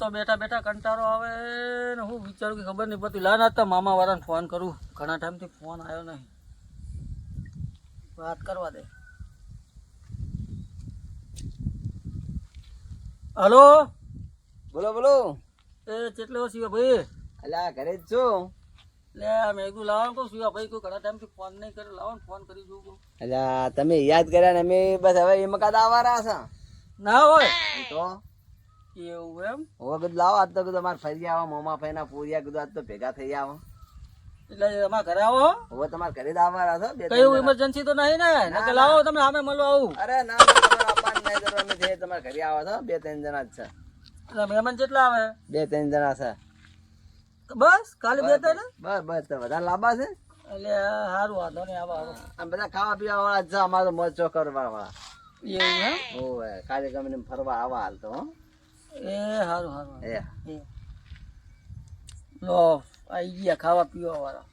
તો બેઠા બેઠા કંટાળો આવે ને હું વિચારું કે ખબર નહીં પડતી. લાના તો મામા વાળાને ફોન કરું. ઘણા ટાઈમથી ફોન આવ્યો નહીં. વાત કરવા દે. હલો? બોલો બોલો. એ કેટલો શિવા ભાઈ અલ્યા ઘરે જ છો? લે મેં કીધું લાવો તો શિવા ભાઈ કોઈ ઘણા ટાઈમથી ફોન નહીં કર્યો લાવો ને ફોન કરી જોઉં અલ્યા તમે યાદ કર્યા ને અમે બસ હવે એમાં કાદ આવારા છે? ના હોય. તો? એવું એમ? હવે કીધું લાવો આજ તો કીધું અમારે ફરી આવો મોમા ફઈના પૂરિયા કીધું આજ તો ભેગા થઈ આવો. એટલે અમારા ઘરે આવો હવે તમારે ઘરે જ આવવાના છો કયું ઇમરજન્સી તો નહીં ને? નકર લાવો તમે સામે મળો આવું. અરે ના તમારે આપવાનું નહીં જરૂર અમે જે તમારે ઘરે આવો છો બે ત્રણ જણા જ છે. એટલે મહેમાન કેટલા આવે? બે ત્રણ જણા છે. બસ ખાલી બે ત્રણ? બસ બસ તો વધારે લાંબા છે? એટલે સારું વાંધો નહીં આવો આવો. આમ બધા ખાવા પીવા વાળા જ છે અમારે મોજ ચોક કરવા વાળા એવું હે કાર્યક્રમ ફરવા આવા હાલ તો હો. એ સારું સારું એ. લો આઈ ગયા ખાવા પીવા વાળા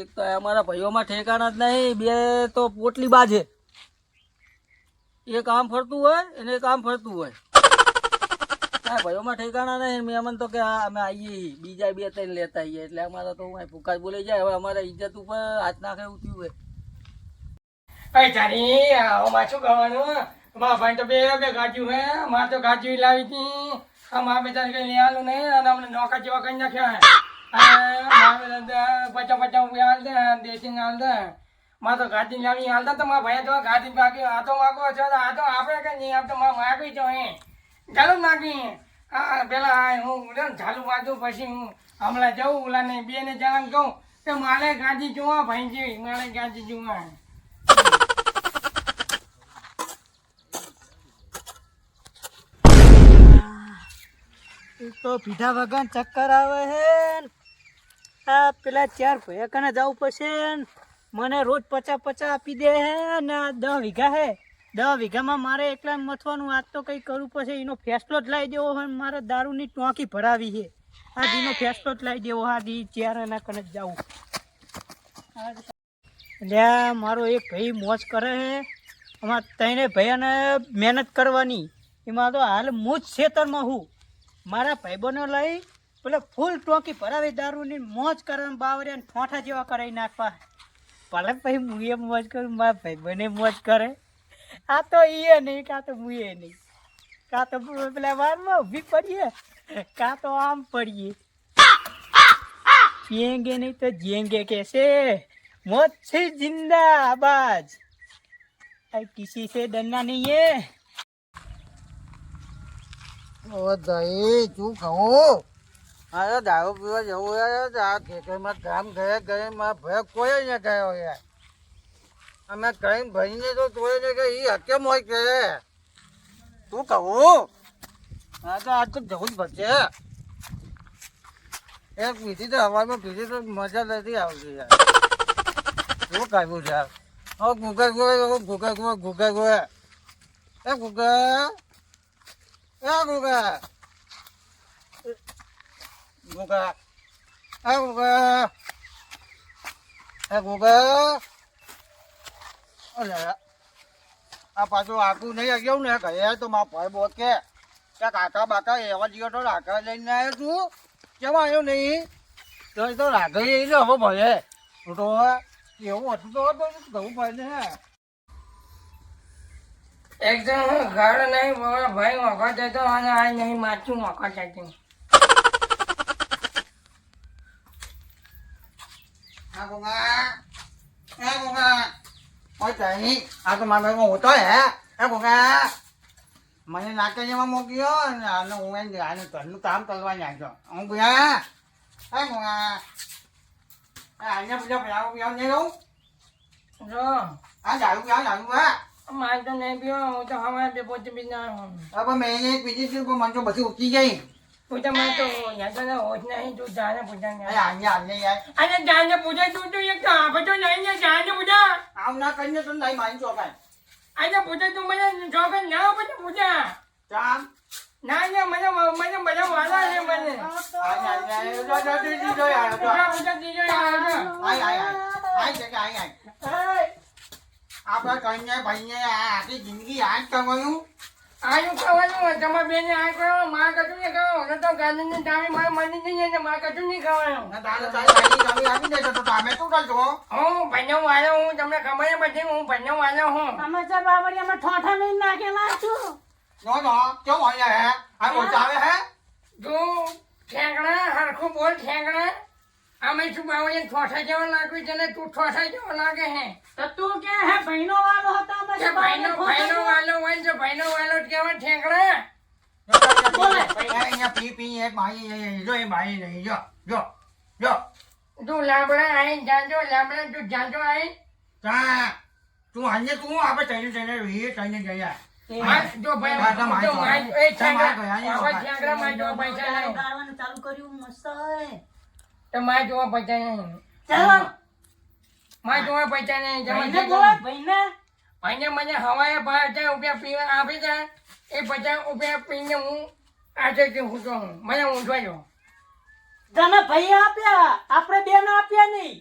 એક તો અમારા ભાઈઓમાં ઠેકાણા જ નહીં બે તો પોટલી બાજે. એક આમ ફરતું હોય અને એક આમ ફરતું હોય. આ ભાઈઓમાં ઠેકાણા નહીં મહેમાન તો કે હા અમે આવીએ બીજા બે ત્રણ લેતા આવીએ એટલે અમારા તો હું ફૂકાજ બોલાઈ જાય. હવે અમારા ઇજ્જત ઉપર હાથ નાખે ઉતર્યું હોય. આમાં શું કરવાનું મારા ભાઈ તો બે બે ગાજ્યું હે. મારે તો ગાજ્યું લાવી હતી. મારા બેટા કઈ લઈ આલું નહીં અને અમને નોકા જેવા કરી નાખ્યા હે. પચાસ પચાસ રૂપિયા હાલ દે દેશી હાલ દે. મારે તો ગાડી લાવી હાલતા તો મારા ભાઈ તો ગાડી બાકી આ તો માગો છો. આ તો આપણે કે નહીં? આપ તો મારે માગી જો હે. ચાલુ માગી. હા, પેલા હા હું બોલે ચાલુ વાંચું પછી હું હમણાં જવું ઓલા ને બે ને જણાને કહું કે મારે ગાડી જોવા ભાઈ જેવી મારે ગાડી જોવા. તો પીધા વગર ચક્કર આવે હે. આ પેલા ચાર ભયા કને જવું પડશે મને રોજ પચાસ પચાસ આપી દે હે ને આ દસ વીઘા હે. દસ વીઘામાં મારે એકલા મથવાનું, આજ તો કંઈ કરવું પડશે. એનો ફેસલો જ લાવી દેવો હોય મારે દારૂની ટોંકી ભરાવી છે. આ દીનો ફેસલો જ લાવી દેવો. આજ દી ચાર એના કને જવું એટલે મારો એક ભાઈ મોજ કરે હે. અમારા ત્રણે ભાઈને મહેનત કરવાની. એમાં તો હાલ હું જ ખેતરમાં હું. મારા ભાઈબોને લઈ પેલો ફૂલ ટોંકી ભરાવી દારૂની મોજ કરવાનું બાવરે અને ઠોંઠા જેવા કરાવી નાખવા. ભલે પછી હું એ મોજ કરું, મારા ભાઈબોને મોજ કરે. આ તો એ નહીં, કાં તો હું એ નહીં. કાં તો પેલા વારમાં ઊભી પડીએ, કાં તો આમ પડીએ. પીએંગે નહીં તો જીએંગે કેસે મોજ છે જિંદાબાદ કિસી છે ડરના નહીં એ દહીં શું કહું અરે દારૂ પીવા જવું યાર આ ખેતરમાં કામ ગયા ગયા મારા ભય કોઈ ન ગયો યાર અમે કઈ ભાઈને તો તોય ને કે ઈ હકે મોય કે. શું કહું હા તો આજ તો જવું જ પડશે. એક બીજી તો હવામાં બીજી તો મજા નથી આવતી યાર. શું કાઢવું છે? ઓ ગુગા ગુગા ગુગા ગુગા ગોય એ ગુગર એ ગુગા ગુગા એ ગુગર એ ગુગર અલે આ પાછું આખું નહીં આવ્યું ને ગયા તો મારા ભાઈ બહુ કે કાકા બાકા એવા જીવો તો રાખા લઈને આવ્યો તું કેમ આવ્યો નહીં તો રાખે એ હવે ભલે તો એવું હતું તો ઘઉં ભાઈ ને એક હું ઘર નહીં બોલો ભાઈ મોકો જતો અને આ નહીં માચું મોકો જતું આ ગુગા. એ ગુગા. ઓય તઈ આ તો મારા ભાઈ હોતો હે. એ ગુગા. મને નાકે મોકલ્યો મૂક્યો અને આને હું એને આને ઘરનું કામ કરવા નાખ્યો હું ગયા એ ગુગા. આને પૂજા પડાવો પીવા નહીં રહું? જો. આ દારૂ ક્યાં દારૂ પીવા મારે તો નહીં પીવો હું તો હવારે બે પોતે બી ના હવે મેં એક બીજી હતી પણ મને તો બધી ઉઠી ગઈ પૂજા મારે તો યાદ ના હોત નહીં તું જાને પૂજા નહીં આને આને યાર અને જાને પૂજા તું તો એક આપે તો નહીં ને જાને પૂજા આમ ના કરીને તો નહીં માની ચોકાય આજે પૂજા તું મને જો કે ના પછી પૂજા ચામ ના ના મને મને બધા વાલા છે મને પૂજા પૂજા દીજો આય આય આય આય આય આય આપણે કહીને ભાઈને આખી જિંદગી આ જ કરવાનું આયુ ખાવાનું તમારે બેને આ કરો માર કશું નહીં ખાવાનું હવે તો ગાંધીની ચાવી મારે મળી નહીં જાય મારે કશું નહીં ખાવાનું ના તારે તારી આઈની ચાવી આપી દેજો તો તમે શું કરશો હું ભણ્યો વાળો હું તમને ખબર છે બધી હું ભણ્યો વાળો હું. સમાચાર અમે ઠોઠા નહીં નાખેલા છું. નો નો હોય હે? આ બોચાવે હે? તું ઠેંગણા હરખું બોલ ઠેંગણા. અમે શું બાવળીએ ઠોસાઈ જવા લાગ્યું છે ને તું ઠોસાઈ જેવો લાગે હે? તો તું કે હે ભાઈનો વાલો હતો અમે કે ભાઈનો ભાઈનો વાલો હોય છે ભાઈનો વાલો કેવા ઠેંગણા બોલે. અહીંયા પી પી એક ભાઈ જો એ ભાઈ નહીં જો જો જો. તું લાંબડા આઈ જાજો લાંબડા તું જાજો આઈ. તા તું આજે તું આપણે તઈને તઈને રહીએ તઈને જઈએ. જો ભાઈ એ ચાલુ કર્યું મસ્ત હે. તો મારે જોવા પૈસા નહીં. ચાલો. માં જોવા પૈસા નહીં. ભાઈને જમા ભાઈને. ભાઈને મને હવાએ પચાસ રૂપિયા પીવા આપી દે એ પચાસ રૂપિયા પીને હું આજે હું તો હું મને ઊંઘવા જો તને ભાઈ આપ્યા આપણે બેન આપ્યા નહીં.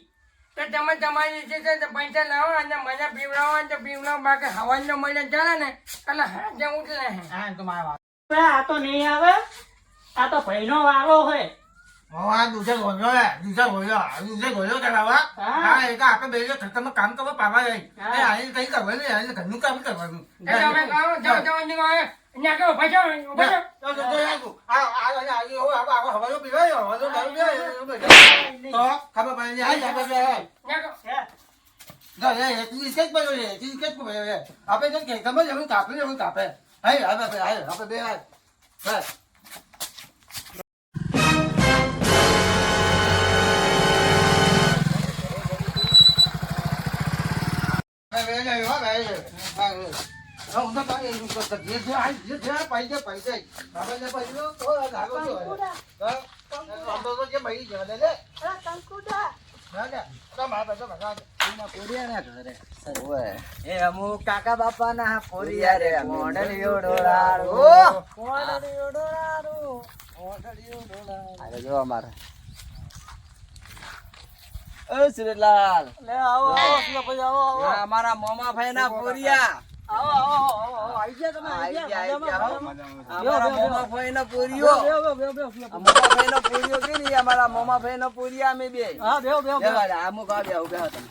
તો તમે તમારી રીતે છે તો પૈસા લાવો અને મને પીવડાવો તો પીવડાવો. બાકી હવાનો મળે ચાલે ને એટલે હાજે ઉઠલે લે હા તો મારા આ તો નહીં આવે. આ તો ભાઈનો વારો હોય. હા દૂધે ગોળ્યો હે દૂધે ગોળ્યો દૂધે ગોળ્યો કરાવા હા. હા એક આપણે બે જો ખતમ કામ કરવા પાવા જાય હા. એ આને કઈ કરવાનું આને ઘરનું કામ કરવાનું તો તમે કહો જાઓ જાઓ નીકળો હવે અહીંયા કહો પૈસા પૈસા તો તો તો યાર આ આ આ આ હો આ આ હવાનો પીવાય હવાનો દારૂ પીવાય તો ખબર પડે આ જા બે અહીંયા કહો હે. ના એ તું સ્કેચ પર લે તું સ્કેચ પર લે આપણે તો કે તમે જવું કાપે જવું કાપે હાય આપણે હાય આપણે બે હાય બસ બે જાય હો બે હા હું તો કાઈ એનું કરતા જે જે આ જે જે પૈસે પૈસે આપણે જે પૈસે તો લાગો તો હા આપણે તો જે ભાઈ જવા દે લે અરે કાકા બાપા ના પોરિયા રે મોડલિયો ડોળારો કોણડિયો ડોળારો. અરે જો અમારે ઓ સુરેલાલ. લે આવો આવો સુરભાઈ આવો આવો. અમારા મોમા ભાઈ. ના પોરિયા. આવો આવો આવો આવો ગયા તમે આઈ આઈ ગયા ગયા, આઈ મજામાં, ગયા, હો. મજામાં. અમારા મોમા ભાઈ ના પોરિયો. બેહો, બેહો, બેહો, બેહો, આ બેહો. મોમા ભાઈ નો પોરિયો કે નહીં? અમારા મોમા ભાઈ નો પોરિયા અમે બે. હા બેહો બેહો. બેહો આ તમે.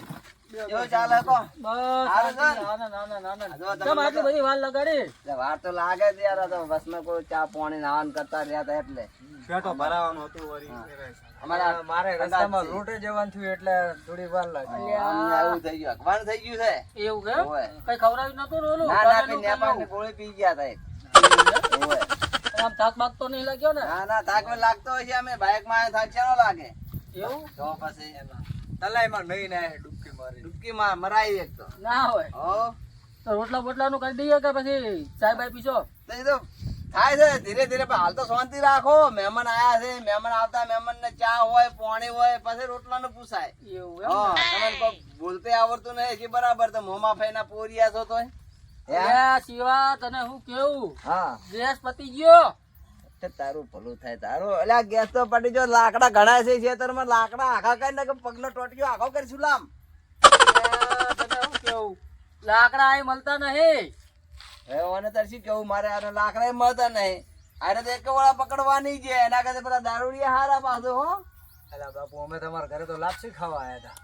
ચાલે કો બસ હારું છે ને? ના ના ના ના ના તમે આટલી બધી. વાર લગાડી. એટલે વાર તો લાગે જ યાર તો બસમાં કોઈ ચા પાણી નાવાન કરતા રહ્યા હતા એટલે. અમારા મારે રસ્તામાં રૂટે જવાનું થયું એટલે થોડી વાર લાગી. અમને થઈ ગયું. અખબાર થઈ ગયું છે? એવું કે કઈ ખવડાવ્યું નતું ઓલું? ના ના કઈ નેપાળની ગોળી પી ગયા હતા આમ થાક બાક તો નહીં લાગ્યો ને? ના ના થાક લાગતો હોય છે. અમે બાઇકમાં થાક લાગે. એવું? તો પછી તલાઈમાં નહીં ના ડૂબકી મારી ડૂબકી માં મરાઈ એક તો. ના હોય. તો રોટલા બોટલા નું કરી દઈએ કે પછી ચાય બાય પીશો તો એ તો થાય છે ધીરે ધીરે પણ હાલ તો શાંતિ રાખો. મહેમાન આયા છે મહેમાન આવતા મહેમાન ને ચા હોય પાણી હોય પછી રોટલા નું પૂછાય. એવું તમને બોલતે આવડતું નહીં કે બરાબર. તો મોમા ફઈ ના પોરિયા છો તો શિવા તને હું કેવું? હા. ગેસ પતી ગયો? તારું ભલું થાય તારું. એટલે ગેસ તો પડી જો લાકડા ઘણા છે ખેતરમાં. લાકડા આખા કઈ ને પગલો ટોટિયો આખો કરીશું લામ. તને હું કેવું? લાકડા અહીં મળતા નહીં. હવે ઓને તાર શું કેવું? મારે આને લાકડા મળતા નહીં આને તો એક વાળા પકડવાની છે. એના કરતા પેલા દારૂડિયા હારા પાછો હો. અલા બાપુ અમે તમારા ઘરે તો લાપસી ખાવા આયા હતા.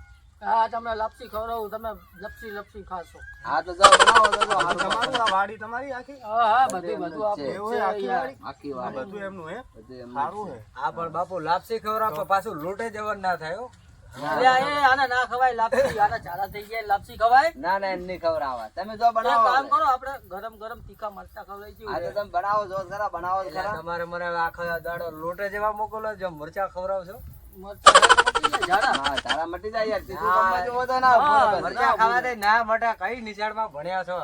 હા તમને લપસી ખવડાવું તમે લપસી લપસી ખાશો. હા તો જાઓ બનાવો તો જો હારું તમારી આખી? હા હા બધું બધું આપણું જ છે આખી વાત બધું એમનું હે? બધું એમનું જ છે. હા. પણ બાપુ લાપસી ખવડાવો પાછું લૂંટે જવાનું ના થાય હો. અલ્યા, ના. ખવાય લાપસી. આને ચારા થઈ ગયા લાપસી ખવાય. ના ના એમની ખવડાવવા. તમે જો બનાવો. કામ કરો આપણે ગરમ ગરમ તીખા મરચા ખવડાવી તમે બનાવો જો ખરા બનાવો ખરા તમારે મને આખો દાડો લૂંટે જેવા મોકલો જો મરચા ખવડાવશો. મરચાં પતી ગયા, જાડા. હા તારા મટી જાય યાર. તીખું હા. ગમવા જેવો તો ના હા, બરાબર. મરચા ખાવા દે ના મટા કઈ નિશાળમાં ભણ્યા છો?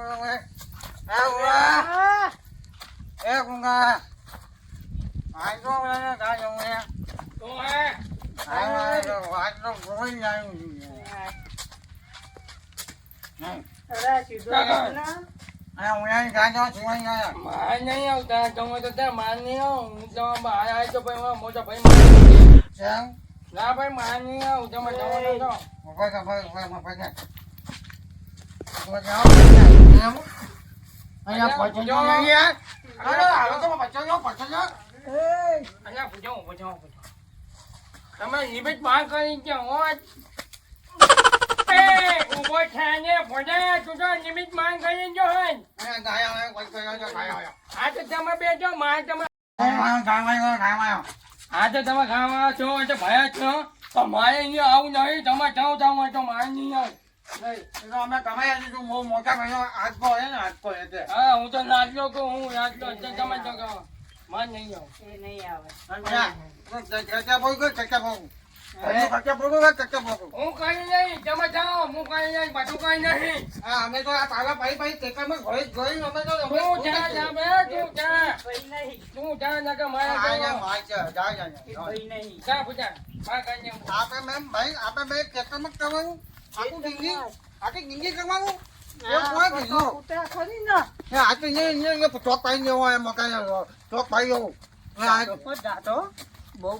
ના ઓય ઓય આ ઓય એ કુંગા આઈ તો ઓય કા જો ઓય તો હે આઈ આઈ તો વાત તો કોઈ નહીં અરે, સીધો બેસ ના. આ ઓય કા જો સિવાય ગયા માર નહીં આવતા તમે તો ત્યાં માર નહીં આવો હું તમારા બહાર આવ્યો તો ભાઈ મારા મોટા ભાઈ મારે કેમ ના ભાઈ માર નહીં આવું તમે જવાનો છો ભાઈ કા ભાઈ ભાઈ ભાઈ કા તો જાઓ એમ અહીંયા પહોંચો અહીંયા અરે હાલો તો પહોંચો પહોંચો જાઓ અહીંયા પહોંચો પહોંચો તમે નિમિત બહાર કરી કે હોત એ ઊભો થઈને ભોજે તું તો નિમિત માંગ કરી જો હોય. આ તો તમે બેજો માં તમે તો તમે ખાવા છો એટલે ભયા છો. તો મારે અહીંયા આવું નહીં તમે જાઓ જાઓ હોય તો મારે નહીં આવું. અમે કમાઈ આજે તું બહુ મોટા ભાઈઓ હાથ પર હે ને હાથ પર એટલે હા હું તો નાચલો હું નાચલો એટલે તમે તો માર નહીં આવું. નહીં આવે. ચક્યા બોલ બોલ હું? કઈ નહીં તમે જાઓ હું કઈ નહીં બધું કઈ નહીં. હા અમે તો આ તારા ભાઈ ભાઈ ટેકામાં ઘોડી ઘોડી અમે તો તું જા જા બે તું જા. તું જા મારે. જા જા નહીં. જા પૂજા કઈ નહીં. આપણે મેમ ભાઈ આપણે બે ટેકામાં કરવાનું આખું જિંદગી આખી જિંદગી કરવાનું? કોઈ આ તો ને ને ચોક પાઈ દેવો એમ મકાઈ ચોક પાઈ દેવો આ બહુ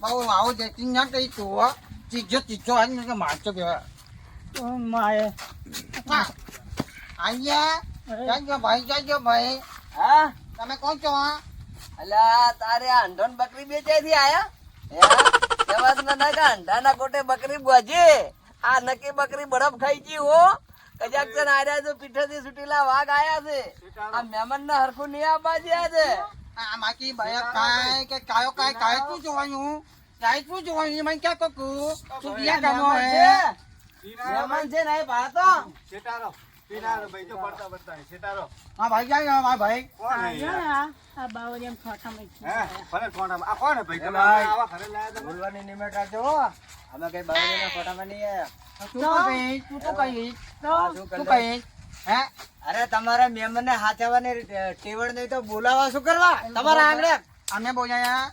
બાબુ આવો જેટિંગ ના કઈ તું ચીજો ચીજો આજ ને મારતો કે માએ આયા જાજો ભાઈ જાજો ભાઈ. હા? તમે કોણ છો આ અલ્યા તારે આ અંડોન બકરી બેચેથી આયા? હે? કહેવાત ના ના કે અંડાના કોટે બકરી બોજે. આ નકી બકરી બરફ ખાઈ ગઈ હો. કજાક જણ આર્યા તો પીઠેથી સુટીલા વાઘ આયા છે. આ મહેમાન ને હરખું નહીં આવવા જ્યાં છે આ માકી ભાઈ કાય કે કાયો કાય કાય તું જોવાનું કાય તું જોવાનું મને ક્યાં કોકુ તું ક્યાં કામો હે મહેમાન છે ને ભાતો? હા અરે તમારા ને હાથવાની ટેવડ નહીં તો બોલાવા શું કરવા? તમારા આંગળે અમે બોલાયા.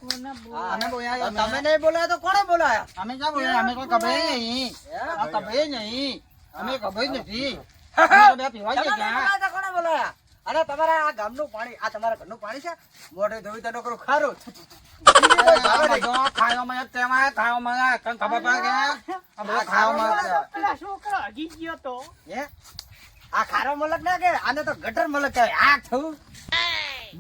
અમે બોલાયા તમે નહીં બોલાયા તો કોણે બોલાયા? અમે ક્યાં બોલાયા? અમે કોઈ કભે નહીં. આ કભે નહીં. અમે કભે નથી. અને તમારા આ ગામનું પાણી આ તમારા ઘરનું પાણી છે? મોઢે ધોઈ તો નોકરું ખારું. આ ખારો મલક ના કે? આને તો ગટર મલક કહેવાય. આ થયું.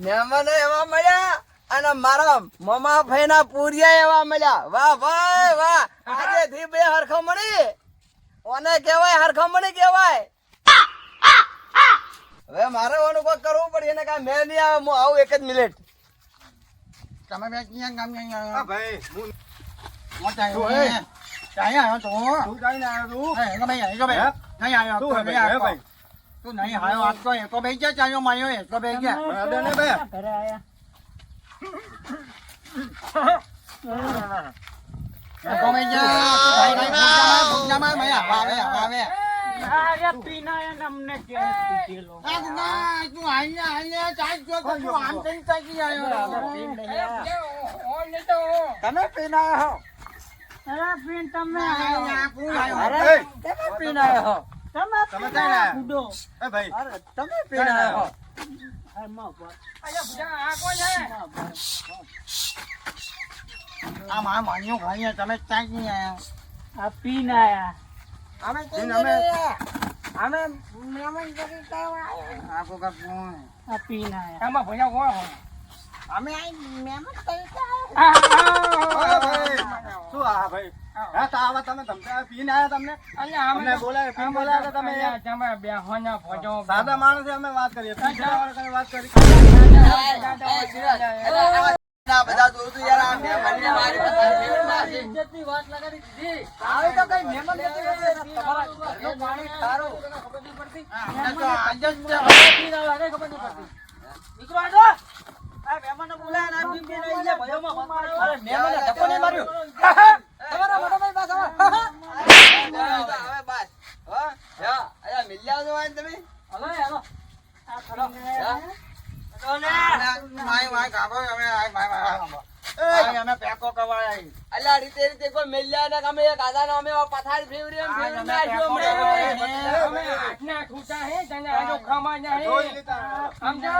મહેમાનો એવા મળ્યા અને મારા મમા ભાઈના પૂરિયા એવા મળ્યા. વાહ ભાઈ વાહ. આજે થી બે હરખો મળી. ઓને કેવાય હરખો મળી કહેવાય. હવે મારે અનુભવ કોઈ કરવું પડે એને કાંઈ મેં નહીં આવે હું આવું એક જ મિનિટ તમે બે ક્યાં કામ ક્યાં ભાઈ હું મોટા આવ્યો આવ્યો તો તું જાઈને આવ્યો તું એકો ભાઈ એકો ભાઈ નહીં આવ્યો તું તો ભાઈ, આવ્યો ભાઈ. તું નહીં આવ્યો આજ તો એકો ભાઈ ક્યાં ચાલ્યો માર્યો એકો ભાઈ ક્યાં બરાબર ને બે? ઘરે આયા એકો ભાઈ ક્યાં ભાઈ ભાઈ ભાઈ આવા આવે આવા આવે અરે અમને આ તું આઈને આઈને ચાઈ જો તું આમ કઈ ચાઈ આવ્યો તમે પીના હો? અરે પીન તમે આ કોણ અરે તમે પીના હો. તમે તમે ક્યાં આયા? કૂદો એ ભાઈ. અરે તમે પીના આવ્યા હો. ઘરમાં પર આ માં માન્યો ભાઈ તમે નહીં આવ્યા આ પીનાયા અમે અમે અમે મહેમાન તરીકે આ કોકા કોણ? આ પીનાયા અમે આ મહેમાન તરીકે અરે ભાઈ. શું આ ભાઈ? હા. તો આવા તમે ધમકા પીને આવ્યા તમને? અમને બોલાય પીને બોલાયા તમે? સાદા માણસે અમે વાત કરીએ વાત કરી. બધા દોસ્તો યાર આ મારી ઇજ્જતની વાત લગાડી દીધી. આવી તો કઈ મહેમાન તમારા ઘરનું પાણી ખારું. ખબર નહીં પડતી જ આવે, ખબર નહીં પડતી નીકળો આજો. આ મહેમાનને બોલાયા ને આ પીને પીને ગયા, ભયોમાં અરે મહેમાનને ધક્કો નહીં માર્યો. તમારા મોટા ભાઈ પાસે આવો. હવે બસ. હો? જા, અહીંયા મિલ્યા છો તમે? Hello, hello. આ પીનાયા અલ્યા રીતે રીતે કોઈ મિલ્યા ને અમે આધાર અમે પથારી ફેવરી એમ સમજો?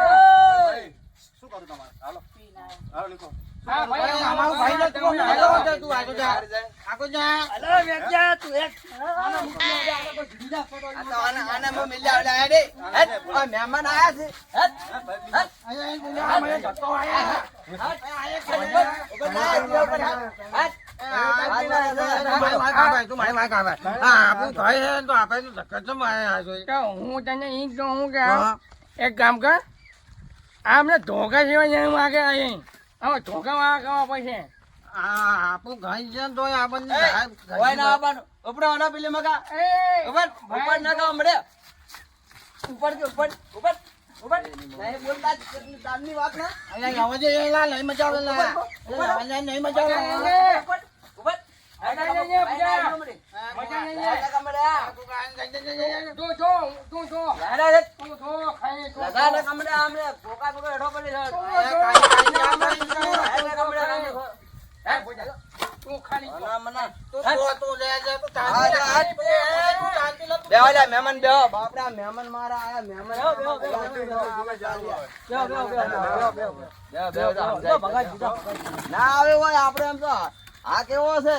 શું કરું તમારે? હાલો. હાલો નીકળો મહેમાન આયા છે હું તને ઈ હું કે એક કામ કર આમને ધોકા સિવાય માગે અહીં હવે ઠોકા વાળા કરવા પડશે. આપણું ઘર છે તો આપણને હોય ના આપવાનું ઉપડે ઓના પેલી મગા. ઉપર ઉપર ના કામ મળે. ઉપર ઉપર ઉપર ઉપર નહીં બોલતા. તારની વાત ના. અહીંયા આવાજે એ લા લઈ મજાવે લા અહીંયા નહીં મજાવે ઉપર ઉપર અહીંયા નહીં મજાવે ના આવે હોય આપડે એમ તો આ કેવો છે?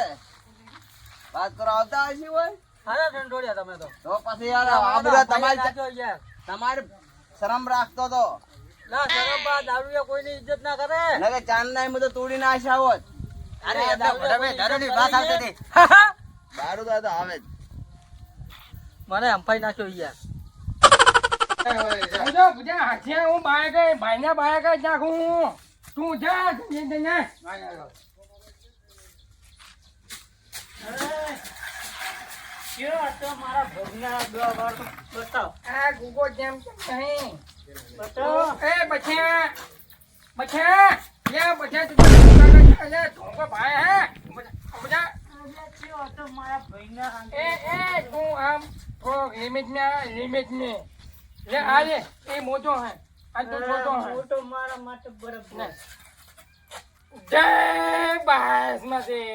વાત કરો આવતા હશે હોય? હારા ઢંઢોળિયા તમે તો. તો પછી યાર આ બધા તમારી તમારે શરમ રાખતો તો. ના શરમ બા દારૂડિયા કોઈની ઇજ્જત ના કરે. નકે ચાંદ ના તો તોડી નાખ્યા હોત. અરે દારૂડિયા વાત આવતી હતી દારૂ તો આવે જ. મને અંફાઈ નાખ્યો યાર. હું જો બુજા ભાઈ હું બાય ગઈ ભાઈના બાય નાખું તું જા. કયો હતો મારા ભોગના બે વાર બતાવ. આ ગુગો જેમ કેમ નહીં બતાવ એ બચ્યા બચ્યા લે બચ્યા તું લે ધોકા ભાઈ હે. બચ્યા કયો હતો મારા ભાઈના એ એ તું આમ થોડોક લિમિટમાં લિમિટ લે આ લે એ મોટો હે. આ તો છોટો હે. મોટો મારા માટે બરાબર. જય basmati.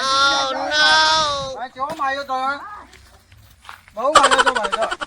Oh no! Bố mà nó cho mày đó.